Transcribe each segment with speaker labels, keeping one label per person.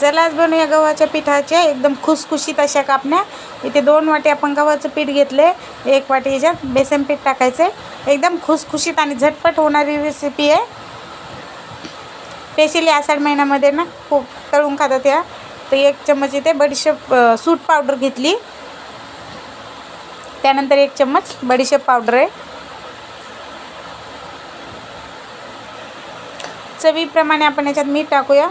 Speaker 1: चला आज गव्हाच्या पिठाच्या एकदम खुसखुशीत अशा कापण्या. इथे दोन वाटी आपण गव्हाचं पीठ घेतले. एक वाटी याच्यात बेसन पीठ टाकायचं. आहे एकदम खुसखुशीत आणि झटपट होणारी रेसिपी आहे. स्पेशली आषाढ महिन्यामध्ये ना खूप तळून खातात या. तर एक चम्मच इथे बडीशेप सूट पावडर घेतली. त्यानंतर एक चम्मच बडीशेप पावडर आहे. चवीप्रमाणे आपण याच्यात मीठ टाकूया.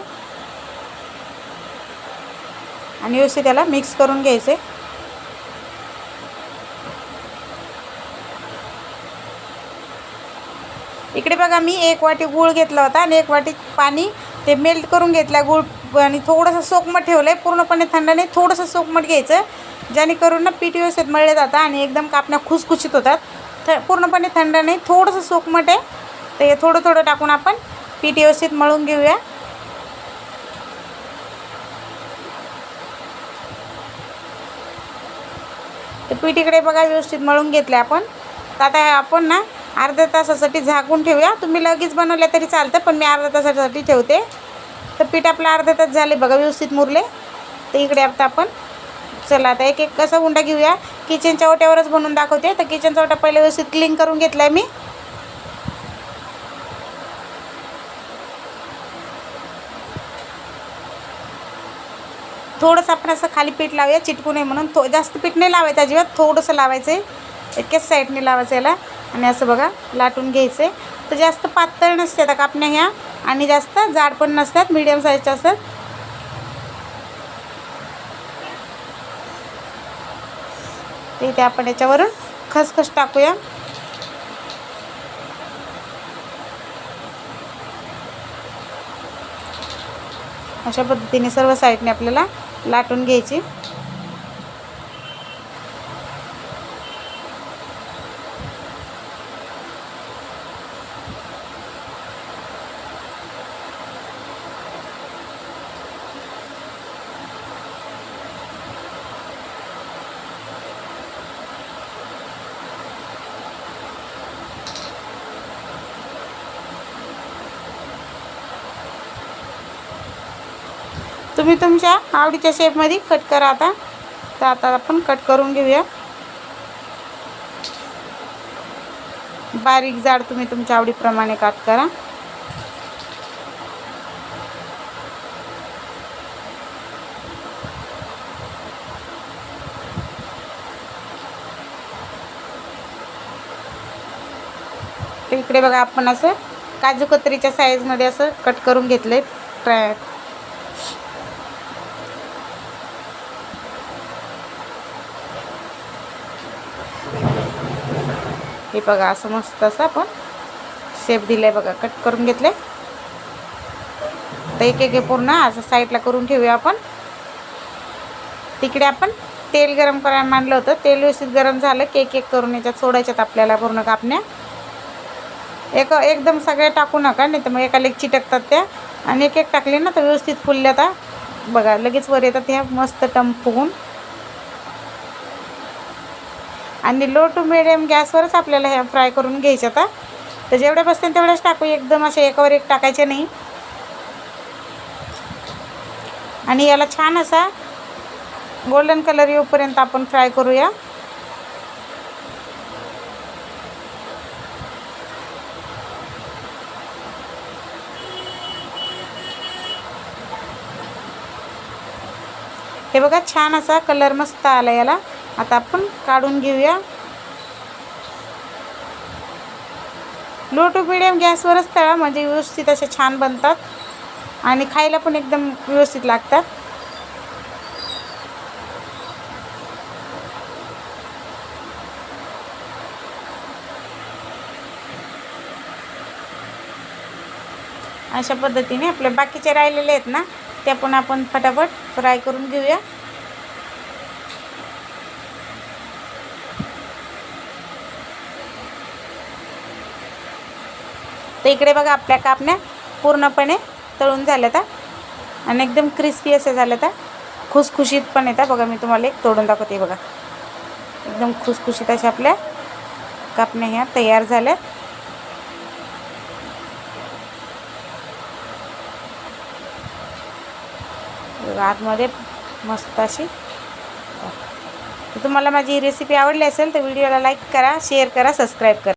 Speaker 1: आणि व्यवस्थित त्याला मिक्स करून घ्यायचे. इकडे बघा मी एक वाटी गूळ घेतला होता आणि एक वाटी पाणी ते मेल्ट करून घेतला गूळ आणि थोडंसं सोकमट ठेवलं आहे पूर्णपणे थंड नाही थोडंसं सोकमट घ्यायचं. जेणेकरून ना पीठ व्यवस्थित मळले जातात आणि एकदम कापण्या खुसखुशीत होतात. थ पूर्णपणे थंड नाही थोडंसं सोकमट आहे. तर हे थोडं थोडं टाकून आपण पीठ व्यवस्थित मळून घेऊया. तर पीठ इकडे बघा व्यवस्थित मळून घेतले आपण. तर आता हे आपण ना अर्ध्या तासासाठी झाकून ठेवूया. तुम्ही लगेच बनवल्या तरी चालतं पण मी अर्ध्या तासासाठी ठेवते. तर पीठ आपलं अर्ध्या तास झाले बघा व्यवस्थित मुरले. तर इकडे आता आपण चला आता एक एक कसा उंडा घेऊया. किचनच्या ओट्यावरच बनवून दाखवते. तर किचनचा ओटा पहिले व्यवस्थित क्लीन करून घेतला आहे मी. थोडंसं आपण असं खाली पीठ लावूया चिटकू नये म्हणून. थो जास्त पीठ नाही लावायचं अजिबात थोडंसं लावायचं आहे. इतक्याच साईडने लावायचं याला. आणि असं बघा लाटून घ्यायचं आहे. तर जास्त पातळ नसते आता कापण्या ह्या आणि जास्त जाड पण नसतात मीडियम साईजच्या असतात. ते इथे आपण याच्यावरून खसखस टाकूया. अशा पद्धतीने सर्व साईडने आपल्याला लाटून घ्यायची. तुम्ही तुमच्या आवडीच्या शेपमध्ये कट करा आता. तर आता आपण कट करून घेऊया. बारीक जाड तुम्ही तुमच्या आवडीप्रमाणे कट करा. इकडे बघा आपण असं काजूकत्रीच्या साईजमध्ये असं कट करून घेतलं आहे ट्राय हे बघा असं मस्त असं आपण शेप दिलं आहे बघा. कट करून घेतले तर एक एक पूर्ण असं साईडला करून ठेवूया आपण. तिकडे आपण तेल गरम करायला मांडलं होतं. तेल व्यवस्थित गरम झालं. केक एक एक करून याच्यात सोडायच्यात आपल्याला पूर्ण कापण्या. एक एकदम सगळ्या टाकू नका नाही तर मग एका लेग चिटकतात त्या. आणि एक एक टाकले ना तर व्यवस्थित फुलल्या आता बघा लगेच वर येतात ह्या मस्त टम फुगून आणि लो टू मिडियम गॅसवरच आपल्याला ह्या फ्राय करून घ्यायच्या आता. तर जेवढ्या बसतील तेवढ्याच टाकू एकदम असे एकावर एक टाकायचे नाही. आणि याला छान असा गोल्डन कलर येऊपर्यंत आपण फ्राय करूया. हे बघा छान असा कलर मस्त आला याला. आता आपण काढून घेऊया. लो टू मिडियम गॅसवरच तळा म्हणजे व्यवस्थित असे छान बनतात. आणि खायला पण एकदम व्यवस्थित लागतात. अशा पद्धतीने आपले बाकीचे राहिलेले आहेत ना ते पण आपण फटाफट फ्राय करून घेऊया. तर इकडे बघा आपल्या कापण्या पूर्णपणे तळून झाल्या आता आणि एकदम क्रिस्पी असे झालं आता खुसखुशीत पण येतात बघा मी तुम्हाला एक तोडून दाखवते बघा. एकदम खुसखुशीत अशा आपल्या कापण्या ह्या तयार झाल्या. बघा, आतमध्ये मस्त अशी. तुम्हाला माझी ही रेसिपी आवडली असेल तर व्हिडिओला लाईक करा शेअर करा सबस्क्राईब करा.